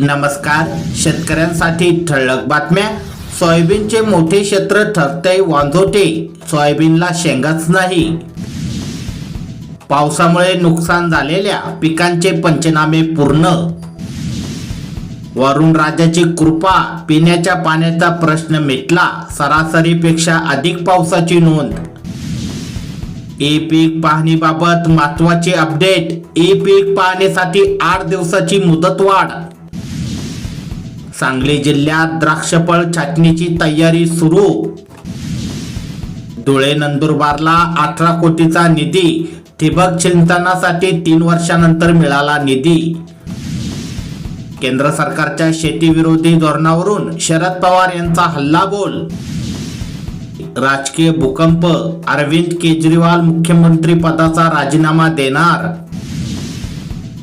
नमस्कार. शेतकऱ्यांसाठी ठळक बातम्या. सोयाबीनचे मोठे क्षेत्र ठरतंय वांझोटे. सोयाबीनला शेंगाच नाही. पावसामुळे नुकसान झालेल्या पिकांचे पंचनामे पूर्ण. वरुण राजाची कृपा पिण्याच्या पाण्याचा प्रश्न मिटला. सरासरीपेक्षा अधिक पावसाची नोंद. ए पीक पाहणीबाबत महत्वाची अपडेट. ई पीक पाहणीसाठी आठ दिवसाची मुदतवाढ. सांगली जिल्ह्यात द्राक्षफळ छाटणीची तयारी सुरू. धुळे नंदुरबारला अठरा कोटीचा निधी ठिबक सिंचनासाठी तीन वर्षानंतर मिळाला निधी. केंद्र सरकारच्या शेतीविरोधी धोरणावरून शरद पवार यांचा हल्लाबोल राजकीय भूकंप अरविंद केजरीवाल मुख्यमंत्री पदाचा राजीनामा देणार.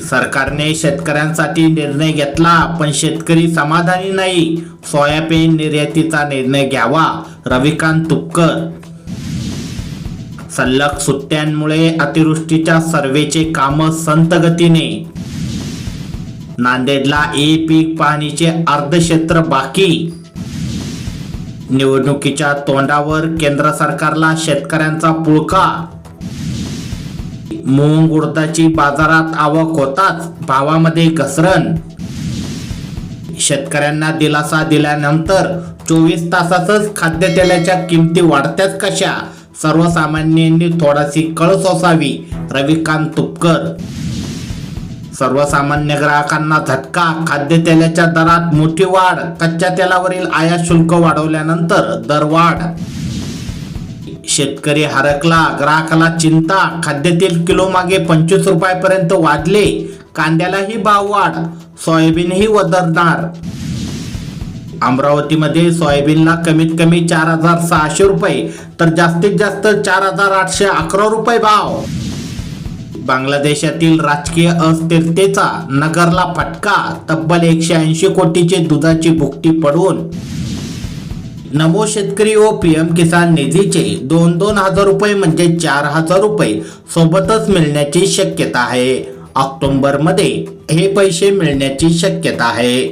सरकारने शेतकऱ्यांसाठी निर्णय घेतला पण शेतकरी समाधानी नाही. सोयाबीन निर्यातीचा निर्णय घ्यावा रविकांत तुपकर. सलग सुट्ट्यांमुळे अतिवृष्टीच्या सर्वेचे काम संत गतीने नांदेडला ए पीक पाहणीचे अर्धक्षेत्र बाकी. निवडणुकीच्या तोंडावर केंद्र सरकारला शेतकऱ्यांचा पुळका. मूग उडदाची बाजारात आवक होताच भावामध्ये घसरण. शेतकऱ्यांना दिलासा दिल्यानंतर चोवीस तासातच खाद्यतेलाच्या किमती वाढत्याच कशा? सर्वसामान्यांनी थोडाशी कळ सोसावी रविकांत तुपकर. सर्वसामान्य ग्राहकांना झटका खाद्यतेलाच्या दरात मोठी वाढ कच्च्या तेलावरील आयात शुल्क वाढवल्यानंतर दरवाढ. शेतकरी हरकला ग्राहकाला चिंता खाद्यतेल किलो मागे पंचवीस रुपयापर्यंत वाढले. कांद्यालाही भाव वाढ सोयाबीनही वदरणार अमरावतीमध्ये सोयाबीनला कमीत कमी चार हजार सहाशे रुपये तर जास्तीत जास्त चार हजार आठशे अकरा रुपये भाव. बांगलादेशातील राजकीय अस्थिरतेचा नगरला फटका तब्बल एकशे ऐंशी कोटीचे दुधाची भुकटी पडून नमो शेतकरी व पीएम किसान निधीचे दोन दोन हजार रुपये म्हणजे चार हजार रुपये सोबतच मिळण्याची शक्यता आहे. ऑक्टोंबरमध्ये हे पैसे मिळण्याची शक्यता आहे.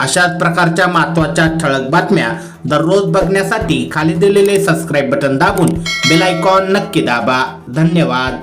अशाच प्रकारच्या महत्त्वाच्या ठळक बातम्या दररोज बघण्यासाठी खाली दिलेले सबस्क्राईब बटन दाबून बेल आयकॉन नक्की दाबा. धन्यवाद.